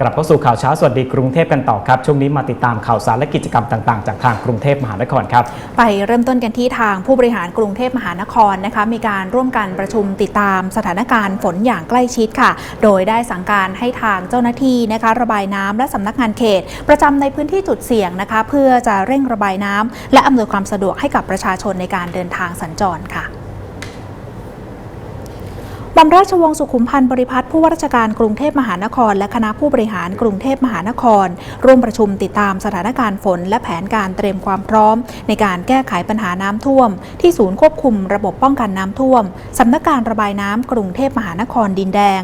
กลับเข้าสู่ข่าวเช้าสวัสดีกรุงเทพกันต่อครับ ช่วงนี้มาติดตามข่าวสารและกิจกรรมต่างๆ จากทางกรุงเทพมหานครครับ ไปเริ่มต้นกันที่ทางผู้บริหารกรุงเทพมหานครนะคะมีการร่วมกันประชุมติดตามสถานการณ์ฝนอย่างใกล้ชิดค่ะ โดยได้สั่งการให้ทางเจ้าหน้าที่นะคะระบายน้ำและสำนักงานเขต ประจำในพื้นที่จุดเสี่ยงนะคะ เพื่อจะเร่งระบายน้ำและอำนวยความสะดวกให้กับประชาชนในการเดินทางสัญจรค่ะ บอมราชวงศ์สุขุมพันธ์บริพัตรผู้ว่าราชการกรุงเทพมหานคร และคณะผู้บริหารกรุงเทพมหานคร ร่วมประชุมติดตามสถานการณ์ฝน และแผนการเตรียมความพร้อม ในการแก้ไขปัญหาน้ำท่วม ที่ศูนย์ควบคุมระบบป้องกันน้ำท่วมสำนักการระบายน้ำกรุงเทพมหานครดินแดง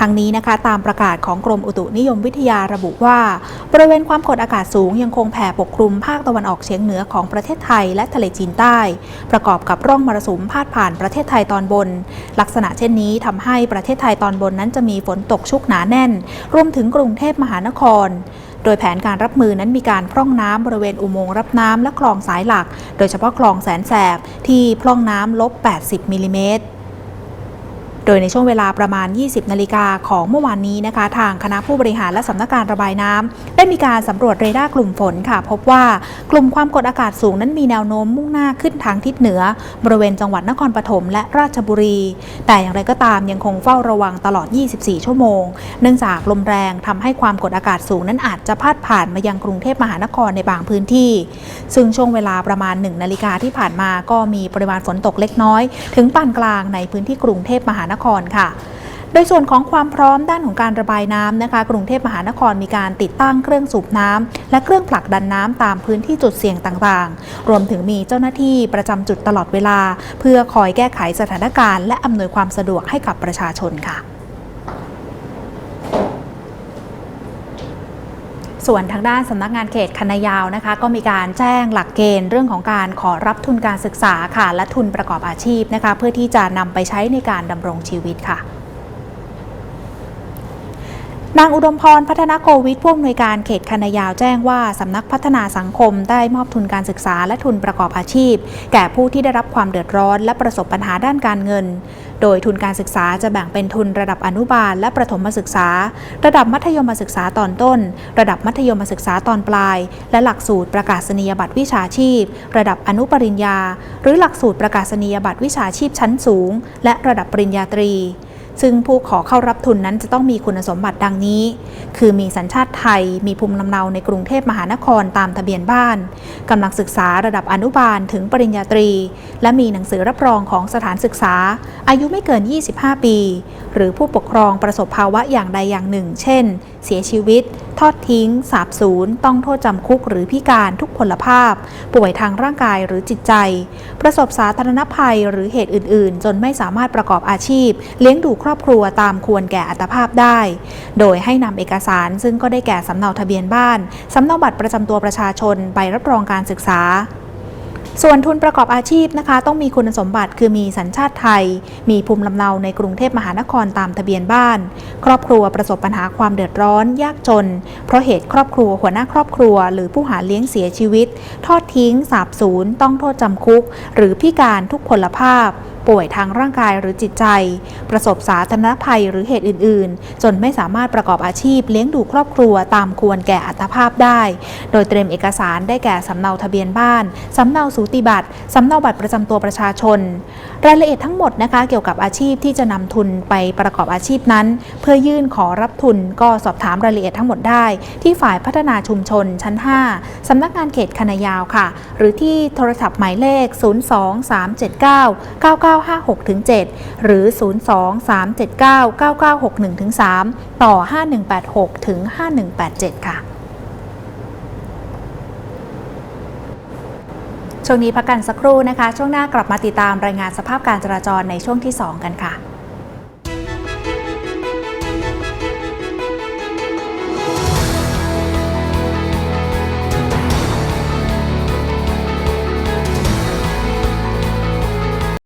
ทั้งนี้นะคะตามประกาศของกรมอุตุนิยมวิทยาระบุว่า บริเวณความกดอากาศสูงยังคงแผ่ปกคลุมภาคตะวันออกเฉียงเหนือของประเทศไทยและทะเลจีนใต้ ประกอบกับร่องมรสุมพาดผ่านประเทศไทยตอนบน ลักษณะเช่นนี้ทำให้ประเทศไทยตอนบนนั้นจะมีฝนตกชุกหนาแน่น รวมถึงกรุงเทพมหานครโดยแผนการรับมือนั้นมีการพร่องน้ำบริเวณอุโมงค์รับน้ำและคลองสายหลัก โดยเฉพาะคลองแสนแสบที่พร่องน้ำลบ 80มิลลิเมตร โดยในช่วงเวลาประมาณ 20 นาฬิกาของเมื่อวานนี้นะคะ ทางคณะผู้บริหารและสำนักการระบายน้ำได้มีการสำรวจเรดาร์กลุ่มฝนค่ะ พบว่ากลุ่มความกดอากาศสูงนั้นมีแนวโน้มมุ่งหน้าขึ้นทางทิศเหนือ บริเวณจังหวัดนครปฐมและราชบุรี แต่อย่างไรก็ตามยังคงเฝ้าระวังตลอด 24 ชั่วโมง เนื่องจากลมแรงทำให้ความกดอากาศสูงนั้นอาจจะพาดผ่านมายังกรุงเทพมหานครในบางพื้นที่ ซึ่งช่วงเวลาประมาณ 1 นาฬิกาที่ผ่านมาก็มีปริมาณฝนตกเล็กน้อย ถึงปานกลางในพื้นที่กรุงเทพมหานครค่ะโดยส่วนของความพร้อมด้านของการระบายน้ำนะคะ กรุงเทพมหานครมีการติดตั้งเครื่องสูบน้ำและเครื่องผลักดันน้ำตามพื้นที่จุดเสี่ยงต่างๆ รวมถึงมีเจ้าหน้าที่ประจำจุดตลอดเวลา เพื่อคอยแก้ไขสถานการณ์และอำนวยความสะดวกให้กับประชาชนค่ะ ส่วนทางด้านสำนักงานเขตคันนายาวนะคะ ก็มีการแจ้งหลักเกณฑ์เรื่องของการขอรับทุนการศึกษาค่ะ และทุนประกอบอาชีพนะคะ เพื่อที่จะนำไปใช้ในการดำรงชีวิตค่ะ นางอุดมพรพัฒนโกวิทผู้อำนวยการเขตคันนายาวแจ้งว่า สำนักพัฒนาสังคมได้มอบทุนการศึกษาและทุนประกอบอาชีพ แก่ผู้ที่ได้รับความเดือดร้อนและประสบปัญหาด้านการเงิน โดยทุนการศึกษาจะแบ่งเป็นทุนระดับอนุบาลและประถมศึกษา ระดับมัธยมศึกษาตอนต้น ระดับมัธยมศึกษาตอนปลาย และหลักสูตรประกาศนียบัตรวิชาชีพ ระดับอนุปริญญา หรือหลักสูตรประกาศนียบัตรวิชาชีพชั้นสูง และระดับปริญญาตรี ซึ่งผู้ขอเข้ารับทุนนั้นจะต้องมีคุณสมบัติดังนี้ คือมีสัญชาติไทย มีภูมิลำเนาในกรุงเทพมหานครตามทะเบียนบ้านกำลังศึกษาระดับอนุบาลถึงปริญญาตรี และมีหนังสือรับรองของสถานศึกษา อายุไม่เกิน 25 ปี หรือผู้ปกครองประสบภาวะอย่างใดอย่างหนึ่ง เช่น เสียชีวิต ทอดทิ้ง สาบสูญต้องโทษจำคุกหรือพิการทุกพลภาพ ป่วยทางร่างกายหรือจิตใจ ประสบสาธารณภัยหรือเหตุอื่น ๆ จนไม่สามารถประกอบอาชีพ เลี้ยงดูครอบครัวตามควรแก่อัตภาพได้ โดยให้นำเอกสารซึ่งก็ได้แก่สำเนาทะเบียนบ้านสำเนาบัตรประจำตัวประชาชนใบรับรองการศึกษา ส่วนทุนประกอบอาชีพนะคะ ต้องมีคุณสมบัติคือมีสัญชาติไทย มีภูมิลำเนาในกรุงเทพมหานครตามทะเบียนบ้าน ครอบครัวประสบปัญหาความเดือดร้อน ยากจน เพราะเหตุครอบครัวหัวหน้าครอบครัว หรือผู้หาเลี้ยงเสียชีวิต ทอดทิ้ง สาบสูญต้องโทษจำคุก หรือพิการทุกพลภาพ ป่วยทางร่างกายหรือจิตใจ ประสบสาธารณภัยหรือเหตุอื่น ๆ จนไม่สามารถประกอบอาชีพเลี้ยงดูครอบครัวตามควรแก่อัตภาพได้ โดยเตรียมเอกสารได้แก่สำเนาทะเบียนบ้าน สำเนาสูติบัตร สำเนาบัตรประจำตัวประชาชน รายละเอียดทั้งหมดนะคะเกี่ยวกับอาชีพที่จะนำทุนไปประกอบอาชีพนั้น เพื่อยื่นขอรับทุนก็สอบถามรายละเอียดทั้งหมดได้ ที่ฝ่ายพัฒนาชุมชนชั้น 5สำนักงานเขตคณะยาวค่ะ หรือที่โทรศัพท์หมายเลข 023799956-7 หรือ 023799961-3 ต่อ 5186ถึง5187 ค่ะ ช่วงนี้พักกันสักครู่นะคะ ช่วงหน้ากลับมาติดตามรายงานสภาพการจราจรในช่วงที่ 2 กันค่ะ